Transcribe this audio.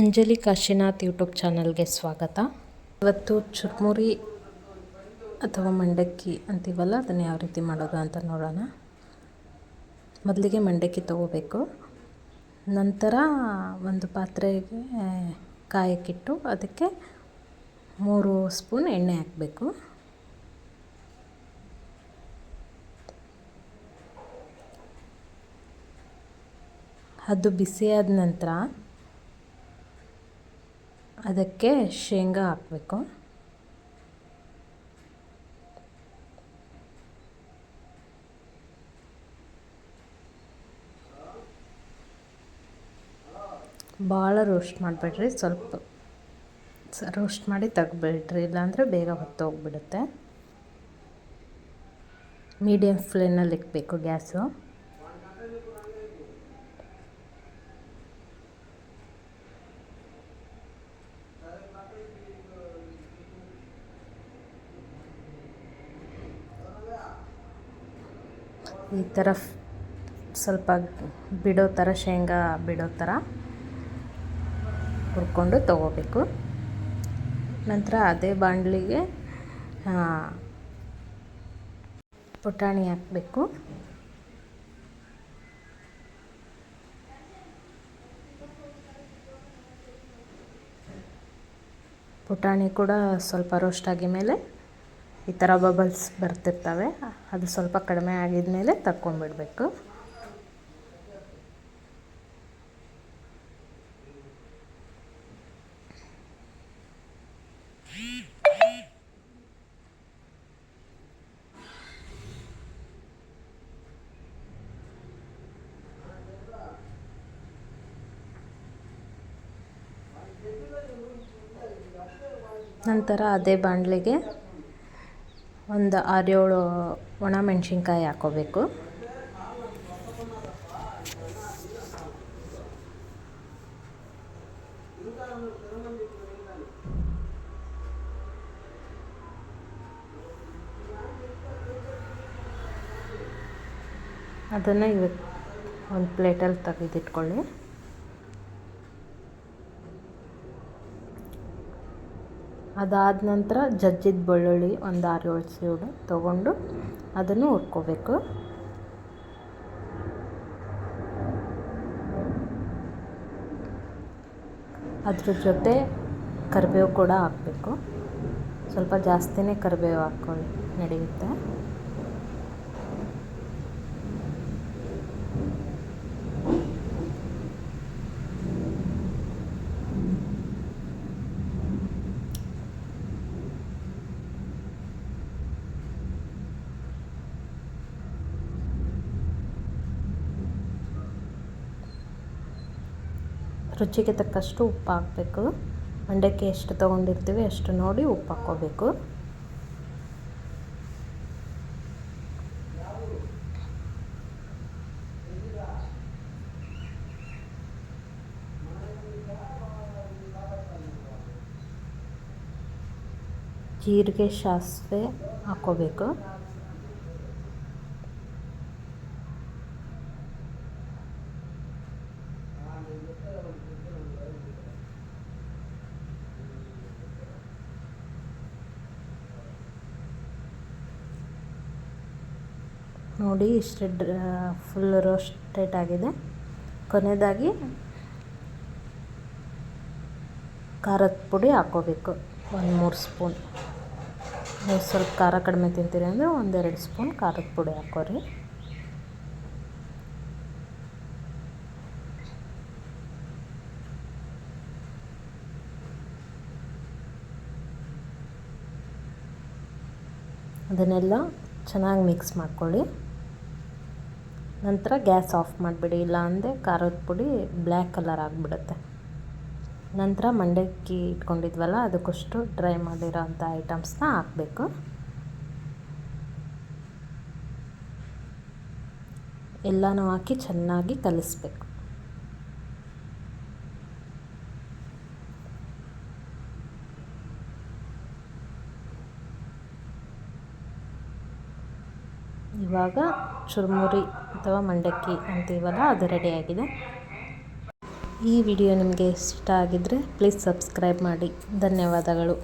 Anjali Kashinath YouTube ಚಾನಲ್ಗೆ ಸ್ವಾಗತ. ಇವತ್ತು ಚುರ್ಮುರಿ ಅಥವಾ ಮಂಡಕ್ಕಿ ಅಂತೀವಲ್ಲ, ಅದನ್ನು ಯಾವ ರೀತಿ ಮಾಡೋದು ಅಂತ ನೋಡೋಣ. ಮೊದಲಿಗೆ ಮಂಡಕ್ಕಿ ತಗೋಬೇಕು. ನಂತರ ಒಂದು ಪಾತ್ರೆಗೆ ಕಾಯಕ್ಕಿಟ್ಟು ಅದಕ್ಕೆ ಮೂರು ಸ್ಪೂನ್ ಎಣ್ಣೆ ಹಾಕಬೇಕು. ಅದು ಬಿಸಿಯಾದ ನಂತರ ಅದಕ್ಕೆ ಶೇಂಗಾ ಹಾಕಬೇಕು. ಭಾಳ ರೋಸ್ಟ್ ಮಾಡಬೇಡ್ರಿ, ಸ್ವಲ್ಪ ರೋಸ್ಟ್ ಮಾಡಿ ತೆಗ್ಬೇಡ್ರಿ ಇಲ್ಲಾಂದರೆ ಬೇಗ ಹೊತ್ತೋಗ್ಬಿಡುತ್ತೆ. ಮೀಡಿಯಮ್ ಫ್ಲೇಮಲ್ಲಿ ಇಕ್ಬೇಕು ಗ್ಯಾಸು. ಈ ಥರ ಸ್ವಲ್ಪ ಬಿಡೋ ಥರ, ಶೇಂಗಾ ಬಿಡೋ ಥರ ಹುರ್ಕೊಂಡು ತಗೋಬೇಕು. ನಂತರ ಅದೇ ಬಾಣಲಿಗೆ ಪುಟಾಣಿ ಹಾಕಬೇಕು. ಪುಟಾಣಿ ಕೂಡ ಸ್ವಲ್ಪ ರೋಸ್ಟ್ ಆಗಿ ಮೇಲೆ ಈ ಥರ ಬಬಲ್ಸ್ ಬರ್ತಿರ್ತವೆ. ಅದು ಸ್ವಲ್ಪ ಕಡಿಮೆ ಆಗಿದ ಮೇಲೆ ತಕ್ಕೊಂಬಿಡಬೇಕು. ನಂತರ ಅದೇ ಬಾಣಲೆಗೆ ಒಂದು ಆರೇಳು ಒಣ ಮೆಣಸಿನ್ಕಾಯಿ ಹಾಕ್ಕೋಬೇಕು ಅದನ್ನು ಇವತ್ತು ಒಂದು ಪ್ಲೇಟಲ್ಲಿ ತೆಗೆದಿಟ್ಕೊಳ್ಳಿ. ಅದಾದ ನಂತರ ಜಜ್ಜಿದ ಬೆಳ್ಳುಳ್ಳಿ ಒಂದು ಆರು ಏಳು ಸೀಡು ತೊಗೊಂಡು ಅದನ್ನು ಹುರ್ಕೋಬೇಕು. ಅದ್ರ ಜೊತೆ ಕರಿಬೇವು ಕೂಡ ಹಾಕಬೇಕು. ಸ್ವಲ್ಪ ಜಾಸ್ತಿನೇ ಕರಿಬೇವು ಹಾಕೊಂಡು ನಡೆಯುತ್ತೆ. ರುಚಿಗೆ ತಕ್ಕಷ್ಟು ಉಪ್ಪು ಹಾಕಬೇಕು ಮಂಡಕ್ಕಿ ಎಷ್ಟು ತೊಗೊಂಡಿರ್ತೀವಿ ಅಷ್ಟು ನೋಡಿ ಉಪ್ಪು ಹಾಕ್ಕೋಬೇಕು ಜೀರಿಗೆ ಸಾಸಿವೆ ಹಾಕ್ಕೋಬೇಕು. ನೋಡಿ ಇಷ್ಟು ಫುಲ್ ರೋಸ್ಟೆಡ್ ಆಗಿದೆ. ಕೊನೆಯದಾಗಿ ಖಾರದ ಪುಡಿ ಹಾಕೋಬೇಕು ಒಂದು ಮೂರು ಸ್ಪೂನ್. ನೀವು ಸ್ವಲ್ಪ ಖಾರ ಕಡಿಮೆ ತಿಂತೀರಿ ಅಂದರೆ ಒಂದೆರಡು ಸ್ಪೂನ್ ಖಾರದ ಪುಡಿ ಹಾಕೋರಿ ಅದನ್ನೆಲ್ಲ ಚೆನ್ನಾಗಿ ಮಿಕ್ಸ್ ಮಾಡ್ಕೊಳ್ಳಿ. ನಂತರ ಗ್ಯಾಸ್ ಆಫ್ ಮಾಡಿಬಿಡಿ ಇಲ್ಲ ಅಂದರೆ ಖಾರದ ಪುಡಿ ಬ್ಲ್ಯಾಕ್ ಕಲರ್ ಆಗಿಬಿಡುತ್ತೆ. ನಂತರ ಮಂಡಕ್ಕಿ ಇಟ್ಕೊಂಡಿದ್ವಲ್ಲ, ಅದಕ್ಕಷ್ಟು ಡ್ರೈ ಮಾಡಿರೋ ಅಂಥ ಐಟಮ್ಸ್ನ ಹಾಕಬೇಕು. ಎಲ್ಲನೂ ಹಾಕಿ ಚೆನ್ನಾಗಿ ಕಲಿಸ್ಬೇಕು. ಇವಾಗ ಚುರುಮುರಿ. ಅಥವಾ ಮಂಡಕ್ಕಿ ಅಂತೀವಲ್ಲ ಅದು ರೆಡಿಯಾಗಿದೆ ಈ ವಿಡಿಯೋ ನಿಮಗೆ ಇಷ್ಟ ಆಗಿದ್ದರೆ ಪ್ಲೀಸ್ ಸಬ್ಸ್ಕ್ರೈಬ್ ಮಾಡಿ. ಧನ್ಯವಾದಗಳು.